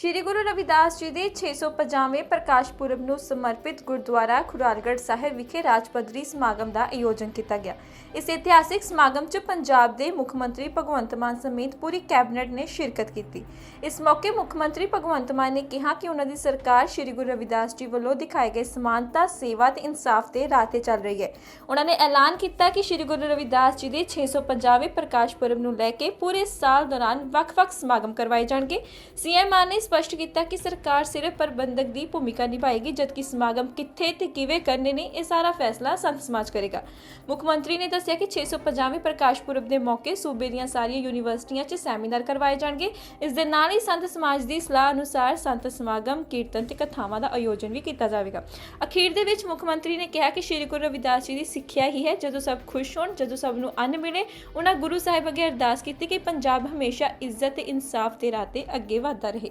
ਸ਼੍ਰੀ ਗੁਰੂ ਰਵਿਦਾਸ ਜੀ ਦੇ 650ਵੇਂ ਪ੍ਰਕਾਸ਼ ਪੁਰਬ ਨੂੰ ਸਮਰਪਿਤ ਗੁਰਦੁਆਰਾ ਖੁਰਾਲਗੜ੍ਹ ਸਾਹਿਬ ਵਿਖੇ ਰਾਜ ਪੱਧਰੀ ਸਮਾਗਮ ਦਾ ਆਯੋਜਨ ਕੀਤਾ ਗਿਆ। ਇਸ ਇਤਿਹਾਸਿਕ ਸਮਾਗਮ 'ਚ ਪੰਜਾਬ ਦੇ ਮੁੱਖ ਮੰਤਰੀ ਭਗਵੰਤ ਮਾਨ ਸਮੇਤ ਪੂਰੀ ਕੈਬਨਿਟ ਨੇ ਸ਼ਿਰਕਤ ਕੀਤੀ। ਇਸ ਮੌਕੇ ਮੁੱਖ ਮੰਤਰੀ ਭਗਵੰਤ ਮਾਨ ਨੇ ਕਿਹਾ ਕਿ ਉਹਨਾਂ ਦੀ ਸਰਕਾਰ ਸ਼੍ਰੀ ਗੁਰੂ ਰਵਿਦਾਸ ਜੀ ਵੱਲੋਂ ਦਿਖਾਏ ਗਏ ਸਮਾਨਤਾ, ਸੇਵਾ ਤੇ ਇਨਸਾਫ ਦੇ ਰਾਹ ਤੇ ਚੱਲ ਰਹੀ ਹੈ। ਉਹਨਾਂ ਨੇ ਐਲਾਨ ਕੀਤਾ ਕਿ ਸ਼੍ਰੀ ਗੁਰੂ ਰਵਿਦਾਸ ਜੀ ਦੇ 650ਵੇਂ ਪ੍ਰਕਾਸ਼ ਪੁਰਬ ਨੂੰ ਲੈ ਕੇ ਪੂਰੇ ਸਾਲ ਦੌਰਾਨ ਵੱਖ-ਵੱਖ ਸਮਾਗਮ ਕਰਵਾਏ ਜਾਣਗੇ। ਸੀਐਮ ਮਾਨ ਨੇ ਸਪਸ਼ਟ ਕੀਤਾ ਕਿ ਸਰਕਾਰ ਸਿਰਫ ਪ੍ਰਬੰਧਕ ਦੀ ਭੂਮਿਕਾ ਨਿਭਾਏਗੀ, ਜਦਕਿ ਸਮਾਗਮ ਕਿੱਥੇ ਤੇ ਕਿਵੇਂ ਕਰਨੇ ਨੇ, ਇਹ ਸਾਰਾ ਫੈਸਲਾ ਸੰਤ ਸਮਾਜ ਕਰੇਗਾ। ਮੁੱਖ ਮੰਤਰੀ ਨੇ ਦੱਸਿਆ ਕਿ 650ਵੇਂ ਪ੍ਰਕਾਸ਼ ਪੁਰਬ ਦੇ ਮੌਕੇ ਸੂਬੇ ਦੀਆਂ ਸਾਰੀਆਂ ਯੂਨੀਵਰਸਿਟੀਆਂ 'ਚ ਸੈਮੀਨਾਰ ਕਰਵਾਏ ਜਾਣਗੇ। ਇਸ ਦੇ ਨਾਲ ਹੀ ਸੰਤ ਸਮਾਜ ਦੀ ਸਲਾਹ ਅਨੁਸਾਰ ਸੰਤ ਸਮਾਗਮ, ਕੀਰਤਨ ਤੇ ਕਥਾਵਾਂ ਦਾ ਆਯੋਜਨ ਵੀ ਕੀਤਾ ਜਾਵੇਗਾ। ਅਖੀਰ ਦੇ ਵਿੱਚ ਮੁੱਖ ਮੰਤਰੀ ਨੇ ਕਿਹਾ ਕਿ ਸ਼੍ਰੀ ਗੁਰੂ ਰਵਿਦਾਸ ਜੀ ਦੀ ਸਿੱਖਿਆ ਹੀ ਹੈ। ਜਦੋਂ ਸਭ ਖੁਸ਼ ਹੋਣ, ਜਦੋਂ ਸਭ ਨੂੰ ਅੰਨ ਮਿਲੇ ਉਹਨਾਂ ਗੁਰੂ ਸਾਹਿਬ ਅੱਗੇ ਅਰਦਾਸ ਕੀਤੀ ਕਿ ਪੰਜਾਬ ਹਮੇਸ਼ਾ ਇੱਜ਼ਤ ਤੇ ਇਨਸਾਫ ਦੇ ਰਾਹ ਤੇ ਅੱਗੇ ਵਧਦਾ ਰਹੇ।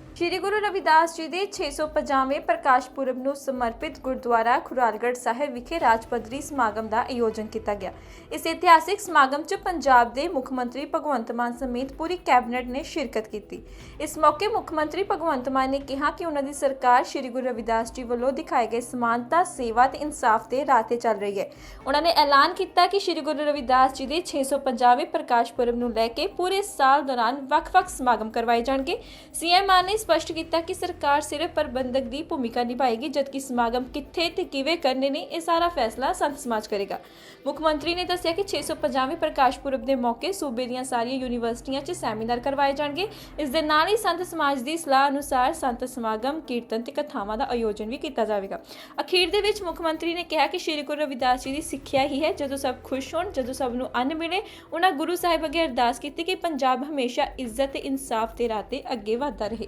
ਸ਼੍ਰੀ ਗੁਰੂ ਰਵਿਦਾਸ ਜੀ ਦੇ 650ਵੇਂ ਪ੍ਰਕਾਸ਼ ਪੁਰਬ ਨੂੰ ਸਮਰਪਿਤ ਗੁਰਦੁਆਰਾ ਖੁਰਾਲਗੜ੍ਹ ਸਾਹਿਬ ਵਿਖੇ ਰਾਜ ਪੱਧਰੀ ਸਮਾਗਮ ਦਾ ਆਯੋਜਨ ਕੀਤਾ ਗਿਆ। ਇਸ ਇਤਿਹਾਸਿਕ ਸਮਾਗਮ 'ਚ ਪੰਜਾਬ ਦੇ ਮੁੱਖ ਮੰਤਰੀ ਭਗਵੰਤ ਮਾਨ ਸਮੇਤ ਪੂਰੀ ਕੈਬਨਿਟ ਨੇ ਸ਼ਿਰਕਤ ਕੀਤੀ। ਇਸ ਮੌਕੇ ਮੁੱਖ ਮੰਤਰੀ ਭਗਵੰਤ ਮਾਨ ਨੇ ਕਿਹਾ ਕਿ ਉਹਨਾਂ ਦੀ ਸਰਕਾਰ ਸ਼੍ਰੀ ਗੁਰੂ ਰਵਿਦਾਸ ਜੀ ਵੱਲੋਂ ਦਿਖਾਏ ਗਏ ਸਮਾਨਤਾ, ਸੇਵਾ ਤੇ ਇਨਸਾਫ ਦੇ ਰਾਹ ਤੇ ਚੱਲ ਰਹੀ ਹੈ। ਉਹਨਾਂ ਨੇ ਐਲਾਨ ਕੀਤਾ ਕਿ ਸ਼੍ਰੀ ਗੁਰੂ ਰਵਿਦਾਸ ਜੀ ਦੇ 650ਵੇਂ ਪ੍ਰਕਾਸ਼ ਪੁਰਬ ਨੂੰ ਲੈ ਕੇ ਪੂਰੇ ਸਾਲ ਦੌਰਾਨ ਵੱਖ-ਵੱਖ ਸਮਾਗਮ ਕਰਵਾਏ ਜਾਣਗੇ। ਸੀਐਮ ਮਾਨ ਨੇ ਸਪਸ਼ਟ ਕੀਤਾ ਕਿ ਸਰਕਾਰ ਸਿਰਫ ਪ੍ਰਬੰਧਕ ਦੀ ਭੂਮਿਕਾ ਨਿਭਾਏਗੀ, ਜਦਕਿ ਸਮਾਗਮ ਕਿੱਥੇ ਤੇ ਕਿਵੇਂ ਕਰਨੇ ਨੇ, ਇਹ ਸਾਰਾ ਫੈਸਲਾ ਸੰਤ ਸਮਾਜ ਕਰੇਗਾ। ਮੁੱਖ ਮੰਤਰੀ ਨੇ ਦੱਸਿਆ ਕਿ 650ਵੇਂ ਪ੍ਰਕਾਸ਼ ਪੁਰਬ ਦੇ ਮੌਕੇ ਸੂਬੇ ਦੀਆਂ ਸਾਰੀਆਂ ਯੂਨੀਵਰਸਿਟੀਆਂ 'ਚ ਸੈਮੀਨਾਰ ਕਰਵਾਏ ਜਾਣਗੇ। ਇਸ ਦੇ ਨਾਲ ਹੀ ਸੰਤ ਸਮਾਜ ਦੀ ਸਲਾਹ ਅਨੁਸਾਰ ਸੰਤ ਸਮਾਗਮ, ਕੀਰਤਨ ਤੇ ਕਥਾਵਾਂ ਦਾ ਆਯੋਜਨ ਵੀ ਕੀਤਾ ਜਾਵੇਗਾ। ਅਖੀਰ ਦੇ ਵਿੱਚ ਮੁੱਖ ਮੰਤਰੀ ਨੇ ਕਿਹਾ ਕਿ ਸ਼੍ਰੀ ਗੁਰੂ ਰਵਿਦਾਸ ਜੀ ਦੀ ਸਿੱਖਿਆ ਹੀ ਹੈ। ਜਦੋਂ ਸਭ ਖੁਸ਼ ਹੋਣ, ਜਦੋਂ ਸਭ ਨੂੰ ਅੰਨ ਮਿਲੇ ਉਹਨਾਂ ਗੁਰੂ ਸਾਹਿਬ ਅੱਗੇ ਅਰਦਾਸ ਕੀਤੀ ਕਿ ਪੰਜਾਬ ਹਮੇਸ਼ਾ ਇੱਜ਼ਤ ਤੇ ਇਨਸਾਫ ਦੇ ਰਾਹ ਤੇ ਅੱਗੇ ਵਧਦਾ ਰਹੇ।